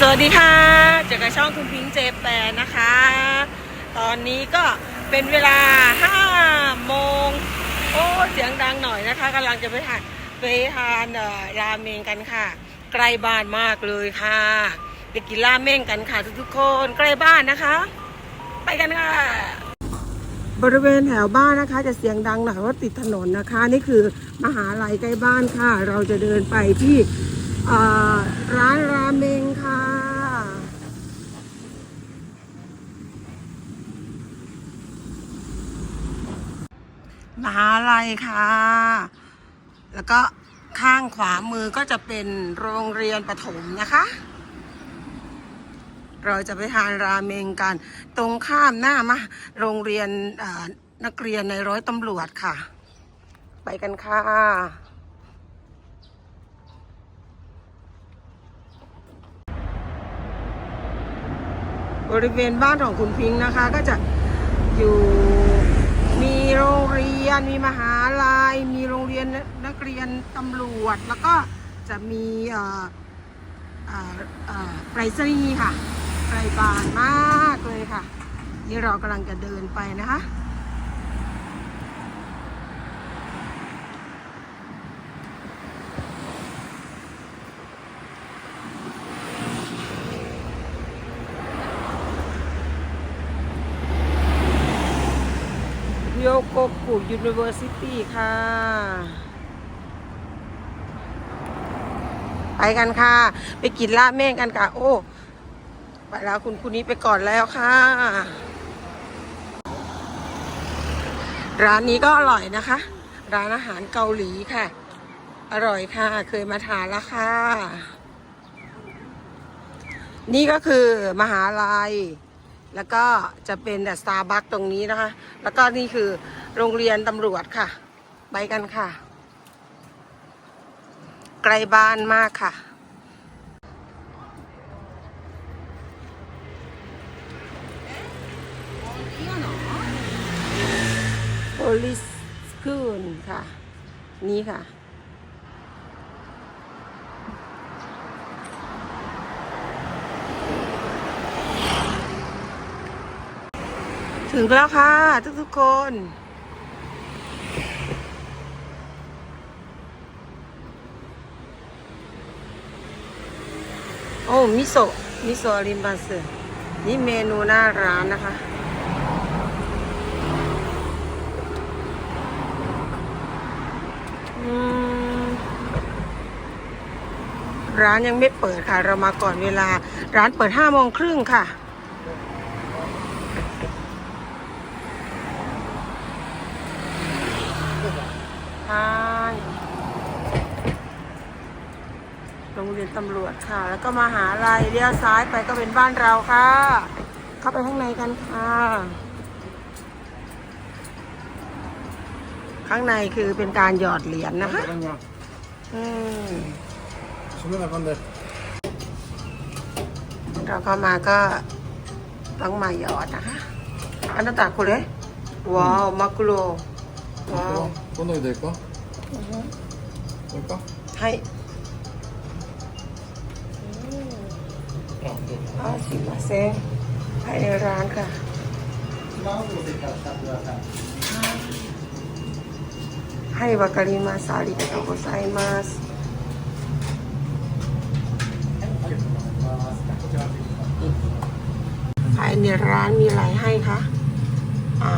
สวัสดีค่ะ เจอกับช่องคุณพิงค์เจแปนนะคะ ตอนนี้ก็เป็นเวลา5โมงโอ้เสียงดังหน่อยนะคะกำลังจะไปทานไปทานราเมงกันค่ะ ใกล้บ้านมากเลยค่ะไปกินราเมงกันค่ะทุกๆคนใกล้บ้านนะคะ ไปกันค่ะ บริเวณแถวบ้านนะคะ จะเสียงดังหน่อยว่าติดถนนนะคะ นี่คือมหาลัยใกล้บ้านค่ะ เราจะเดินไปที่ ร้านราเมงค่ะ มหาลัยค่ะ แล้วก็ข้างขวามือก็จะเป็นโรงเรียนประถมนะคะ เราจะไปทานราเมงกัน ตรงข้ามหน้ามาโรงเรียนนักเรียนในร้อยตำรวจค่ะ ไปกันค่ะ บริเวณบ้านของคุณพิงค์นะคะ ก็จะอยู่มีโรงเรียนมีมหาลัย มีโรงเรียนนักเรียนตำรวจ แล้วก็จะมีเอ่อเอ่อเอ่อไปรษณีย์ค่ะไกลบ้านมากเลยค่ะ นี่เรากำลังจะเดินไปนะคะ โยโกกุยูนิเวอร์ซิตี้ค่ะ ไปกันค่ะ ไปกินลาบเม่งกันค่ะ โอ้ไปแล้วคุณคุณนี้ไปก่อนแล้วค่ะ ร้านนี้ก็อร่อยนะคะ ร้านอาหารเกาหลีค่ะ อร่อยค่ะ เคยมาทานแล้วค่ะ นี่ก็คือมหาลัย แล้วก็จะเป็นแต่สตาร์บัคตรงนี้นะคะ แล้วก็นี่คือโรงเรียนตำรวจค่ะ ไปกันค่ะ ไกลบ้านมากค่ะ police school ค่ะ นี่ค่ะ ถึงแล้วค่ะ ทุกๆคน โอ้มิโซะมิโซะอาริมบัสนี่เมนูหน้าร้านนะคะร้านยังไม่เปิดค่ะ เรามาก่อนเวลา ร้านเปิดห้าโมงครึ่งค่ะ โรงเรียนตำรวจค่ะ แล้วก็มาหาลัยเลี้ยวซ้ายไปก็เป็นบ้านเราค่ะ เข้าไปข้างในกันค่ะ ข้างในคือเป็นการหยอดเหรียญนะคะ อืมเราเข้ามาก็ต้องมาหยอดนะคะอันนั้นตาคุณเลยว้าวมากรูว้าวคนไหนどんな色でいいか、うん、いいใはい50เปอร์เซ็นต์ภายในร้านค่ะให้วากาありがとうございますภายในร้านมีอะไรให้คะอ่า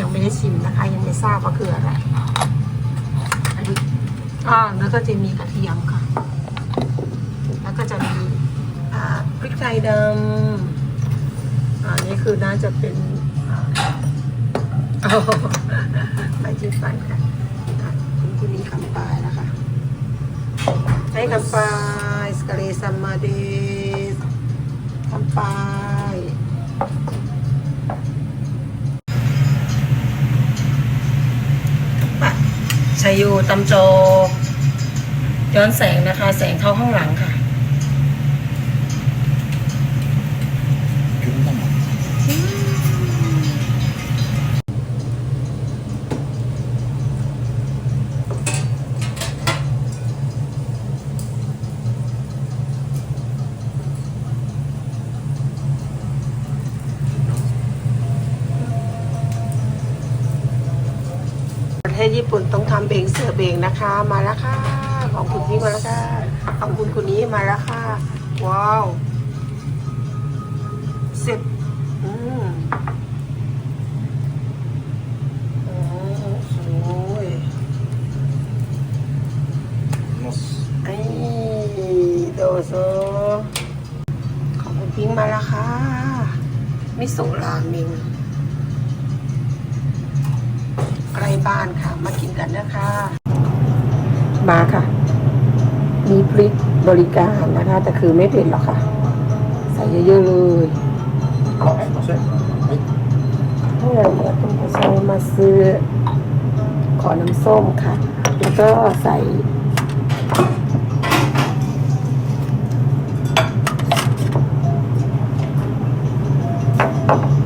ยังไม่ได้ชิมนะคะ ยังไม่ทราบว่าคืออะไร อ่าแล้วก็จะมีกระเทียมค่ะ แล้วก็จะมีอ่าพริกไทยดำอ่านี่คือน่าจะเป็นอ่าอ๋อไปจิ้มฟันค่ะอะคุณคุณนี้คำปลายนะคะให้คำปลายสกาเลซัมมาเดสคำปลาย ชายูตำโจย้อนแสงนะคะ แสงเข้าข้างหลังค่ะ เทศญี่ปุ่นต้องทำเองเสือเองนะคะ มาแล้วค่ะของคุณพี่มาแล้วค่ะของคุณคนนี้มาแล้วค่ะ ว้าวสร็จอืมโอ้สวยますไอ้โดโซของคุณพิงมาแล้วค่ะ มิโซะราเมง ใกล้บ้านค่ะ มากินกันนะคะ มาค่ะ มีพริกบริการนะคะ แต่คือไม่เผ็ดหรอกค่ะ ใส่เยอะๆเลยเพื่อนเปิดตุ้มโซมาซื้อ ขอน้ำส้มค่ะ แล้วก็ใส่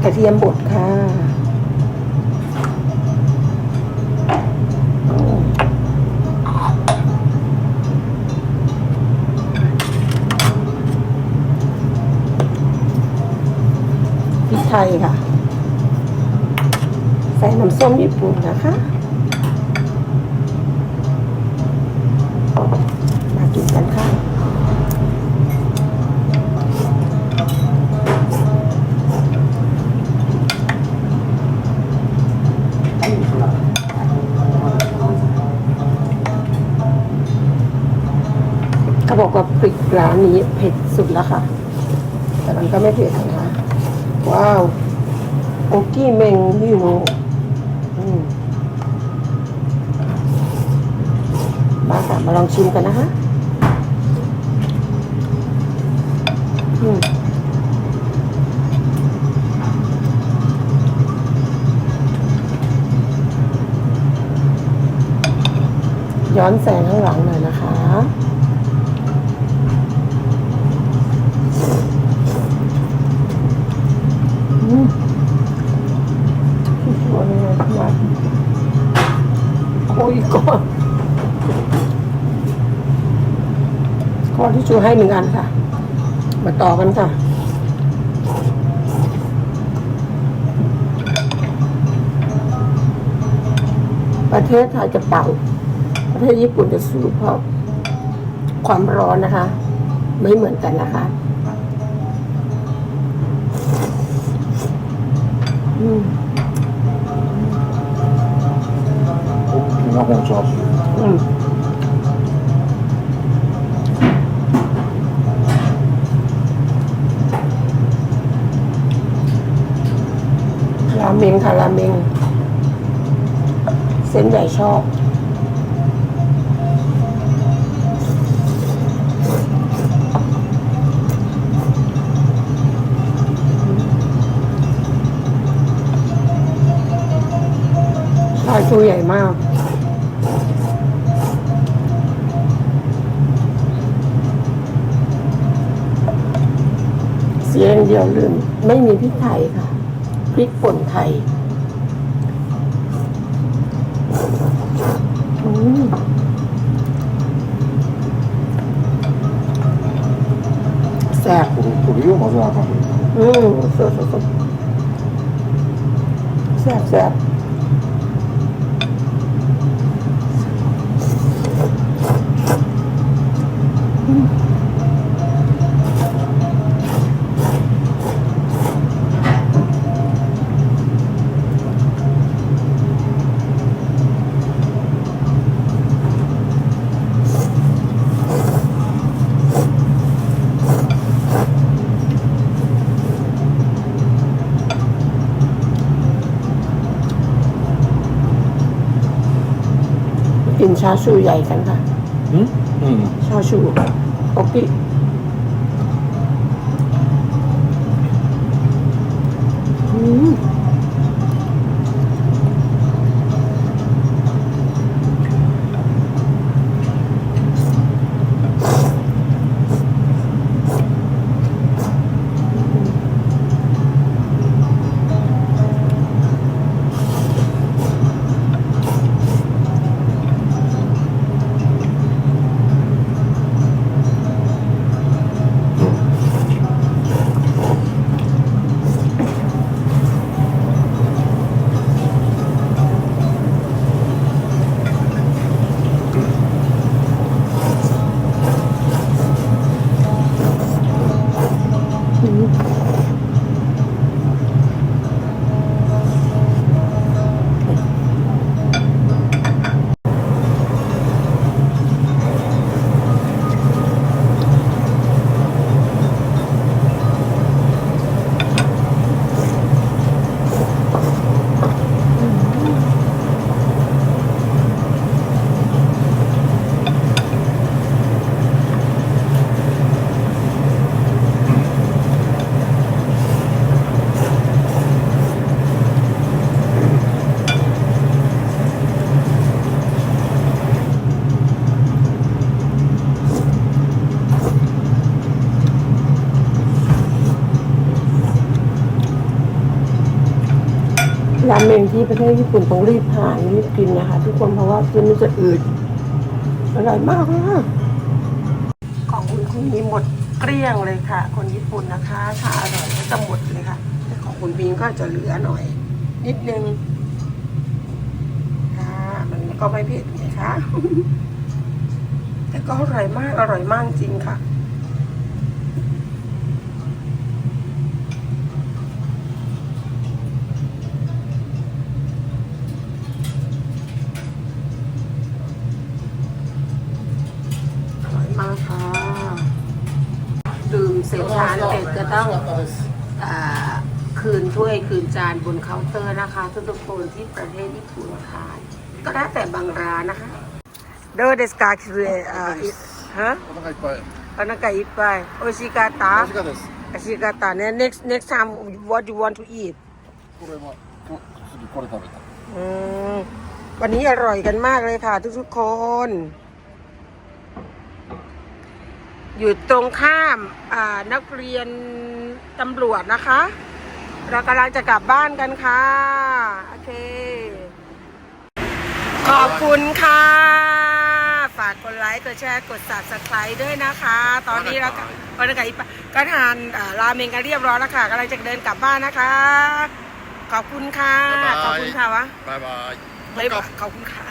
กระเทียมบดค่ะ พริกไทยค่ะ ใส่น้ำส้มญี่ปุ่นนะคะมากินกันค่ะเขาบอกว่าพริกร้านนี้เผ็ดสุดแล้วค่ะ แต่มันก็ไม่เผ็ดนะ ว้าวโอกี้เมงฮิโนอืมมาค่ะ มาลองชิมกันนะคะอืมย้อนแสงข้างหลังหน่อยนะคะ ข้อที่ชูให้หนึ่งอันค่ะ มาต่อกันค่ะ ประเทศไทยจะเป่า ประเทศญี่ปุ่นจะสูบเพราะความร้อนนะคะ ไม่เหมือนกันนะคะ อืม 大きな本 เมงค่ะราเมง เส้นใหญ่ชอบชายตัวใหญ่มากเสียอย่างเดียวลืมไม่มีพริกไทย พริกป่นไทยอืมแซ่บ これこれを混ぜなあかんね อืมそうそうそうแซ่บแซ่บ ชาชูใหญ่กันค่ะอืมอืมชาชูโอปิ ชาเมงที่ประเทศญี่ปุ่นต้องรีบทานรีบกินนะคะ ทุกคนเพราะว่ากินมันจะอืดอร่อยมากค่ะของคุณคุณมีหมดเกลี้ยงเลยค่ะ คนญี่ปุ่นนะคะ ถ้าอร่อยก็จะหมดเลยค่ะแต่ของคุณพิงก็จะเหลือหน่อย นิดนึงค่ะมันก็ไม่เผ็ดไงคะแต่ก็อร่อยมากอร่อยมากจริงค่ะ อร่อยมากค่ะ ดื่มเสร็จทานเสร็จก็ต้องอ่าคืนถ้ว ยคืนจานบนเคาน์เตอร์นะคะ ทุกๆคนที่ประเทศญี่ปุ่นทานก็ได้แต่บางร้านนะคะเดอเดสกาคืออ่าฮะ お腹いっぱい。 お腹いっぱい美味しかった美味しかったです。美味しかったね next next time what you want to eat これは、こ次これ食べた。 อืมวันนี้อร่อยกันมากเลยค่ะ ทุกๆคน อยู่ตรงข้ามอ่านักเรียนตำรวจนะคะ เรากำลังจะกลับบ้านกันค่ะ โอเค ขอบคุณค่ะ ฝากกดไลค์ กดแชร์ กดซับสไคร์ด้วยนะคะ ตอนนี้เราบรรยากาศก็ทานราเมงกันเรียบร้อยแล้วค่ะกำลังจะเดินกลับบ้านนะคะ ขอบคุณค่ะ ขอบคุณค่ะวะบายบายขอบคุณค่ะ